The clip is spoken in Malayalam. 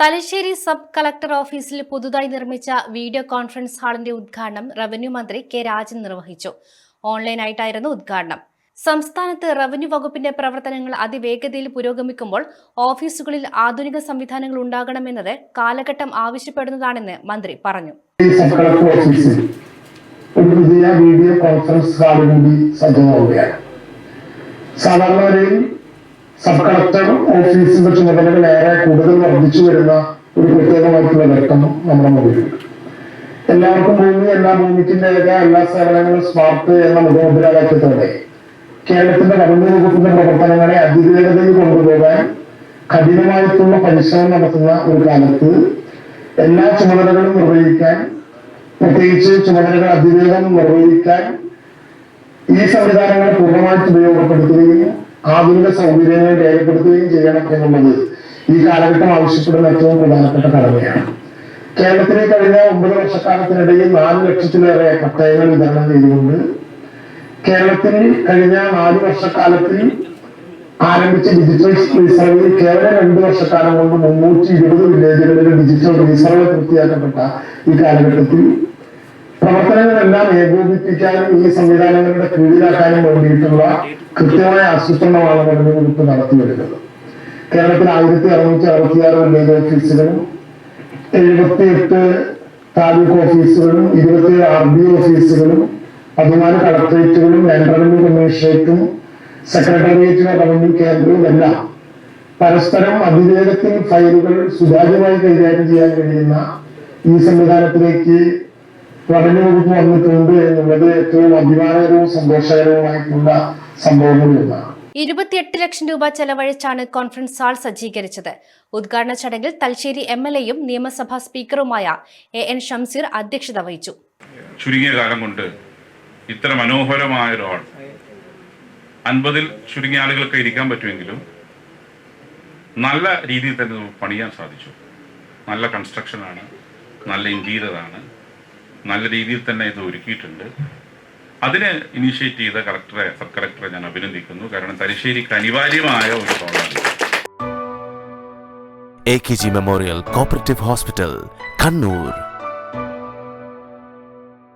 തലശ്ശേരി സബ് കളക്ടർ ഓഫീസിൽ പുതുതായി നിർമ്മിച്ച വീഡിയോ കോൺഫറൻസ് ഹാളിന്റെ ഉദ്ഘാടനം റവന്യൂ മന്ത്രി കെ രാജൻ നിർവഹിച്ചു. ഓൺലൈനായിട്ടായിരുന്നു ഉദ്ഘാടനം. സംസ്ഥാനത്ത് റവന്യൂ വകുപ്പിന്റെ പ്രവർത്തനങ്ങൾ അതിവേഗതയിൽ പുരോഗമിക്കുമ്പോൾ ഓഫീസുകളിൽ ആധുനിക സംവിധാനങ്ങൾ ഉണ്ടാകണമെന്നത് കാലഘട്ടം ആവശ്യപ്പെടുന്നതാണെന്ന് മന്ത്രി പറഞ്ഞു. വീഡിയോ കോൺഫറൻസ് സാധാരണ സബ് കളക്ടർ ഓഫീസിന്റെ ചുമതലകൾ ഏറെ കൂടുതൽ വർദ്ധിച്ചു വരുന്ന ഒരു പ്രത്യേകമായിട്ടുള്ള ഘട്ടം നമ്മുടെ മുമ്പിലുണ്ട് എല്ലാവർക്കും ഭൂമി എല്ലാ ഭൂമിക്കും രേഖ എല്ലാ സേവനങ്ങളും സ്മാർട്ട് എന്ന മുഖമുദ്രാവാക്യത്തോടെ കേരളത്തിന്റെ റവന്യൂ വകുപ്പിന്റെ പ്രവർത്തനങ്ങളെ അതിവേഗതയിൽ കൊണ്ടുപോകാൻ കഠിനമായിട്ടുള്ള പരിശ്രമം നടത്തുന്ന ഒരു കാലത്ത് എല്ലാ ചുമതലകളും നിർവഹിക്കാൻ പ്രത്യേകിച്ച് ചുമതലകൾ അതിവേഗം നിർവഹിക്കാൻ ഈ സംവിധാനങ്ങളെ പൂർണമായിട്ട് ഉപയോഗപ്പെടുത്തുകയും ആധുനിക സൗകര്യങ്ങൾ രേഖപ്പെടുത്തുകയും ചെയ്യണം എന്നുള്ളത് ഈ കാലഘട്ടം ആവശ്യപ്പെടുന്ന ഏറ്റവും പ്രധാനപ്പെട്ട കടമയാണ്. കേരളത്തിലെ കഴിഞ്ഞ ഒമ്പത് വർഷക്കാലത്തിനിടയിൽ നാല് ലക്ഷത്തിലേറെ പട്ടയങ്ങൾ വിതരണം ചെയ്തുകൊണ്ട് കേരളത്തിൽ കഴിഞ്ഞ നാല് വർഷക്കാലത്തിൽ ആരംഭിച്ച ഡിജിറ്റൽ റീസർവിൽ കേവലം രണ്ടു വർഷക്കാലം കൊണ്ട് മുന്നൂറ്റി ഇരുപത് വില്ലേജുകളിൽ ഡിജിറ്റൽ റീസർവ് പൂർത്തിയാക്കപ്പെട്ട ഈ കാലഘട്ടത്തിൽ പ്രവർത്തനങ്ങളെല്ലാം ഏകോപിപ്പിക്കാനും ഈ സംവിധാനങ്ങളുടെ കീഴിലാക്കാനും വേണ്ടിയിട്ടുള്ള കൃത്യമായ ആസൂത്രണമാണ് വകുപ്പ് നടത്തി വരുന്നത് കേരളത്തിൽ ആയിരത്തി അറുന്നൂറ്റി അറുപത്തിയാറ് വില്ലേജ് ഓഫീസുകളും എഴുപത്തി എട്ട് താലൂക്ക് ഓഫീസുകളും ഇരുപത്തിയേഴ് ആർ ബി ഓഫീസുകളും പതിനാല് കളക്ടറേറ്റുകളും ലാൻഡ് റവന്യൂ കമ്മീഷണറേറ്റും സെക്രട്ടേറിയറ്റിലെ റവന്യൂ കേന്ദ്രവും എല്ലാം പരസ്പരം അതിവേഗത്തിൽ ഫയലുകൾ സുതാര്യമായി കൈകാര്യം ചെയ്യാൻ കഴിയുന്ന ഈ സംവിധാനത്തിലേക്ക് റവന്യൂ വകുപ്പ് വന്നിട്ടുണ്ട് എന്നുള്ളത് ഏറ്റവും അഭിമാനകരവും സന്തോഷകരവുമായിട്ടുള്ള സംഭവങ്ങളിൽ ഒന്നാണ് ഇരുപത്തിയെട്ട് ലക്ഷം രൂപ ചെലവഴിച്ചാണ് കോൺഫറൻസ് ഹാൾ സജ്ജീകരിച്ചത്. ഉദ്ഘാടന ചടങ്ങിൽ തലശ്ശേരി എം എൽ എയും നിയമസഭാ സ്പീക്കറുമായ എ എൻ ഷംസീർ അധ്യക്ഷത വഹിച്ചു. ചുരുങ്ങിയ കാലം കൊണ്ട് ഇത്ര മനോഹരമായ ഒരു ഹാൾ. അൻപതിൽ ചുരുങ്ങിയ ആളുകൾക്ക് ഇരിക്കാൻ പറ്റുമെങ്കിലും നല്ല രീതിയിൽ തന്നെ നമുക്ക് പണിയാൻ സാധിച്ചു. നല്ല കൺസ്ട്രക്ഷനാണ് നല്ല ഇന്റീരിയറാണ് നല്ല രീതിയിൽ തന്നെ ഇത് ഒരുക്കിയിട്ടുണ്ട്. അതിന് ഇനീഷ്യേറ്റ് ചെയ്ത കളക്ടറെ സബ് കളക്ടറെ ഞാൻ അഭിനന്ദിക്കുന്നു. കാരണം തലശ്ശേരിക്ക് അനിവാര്യമായ ഒരു program A K G memorial cooperative hospital Kannur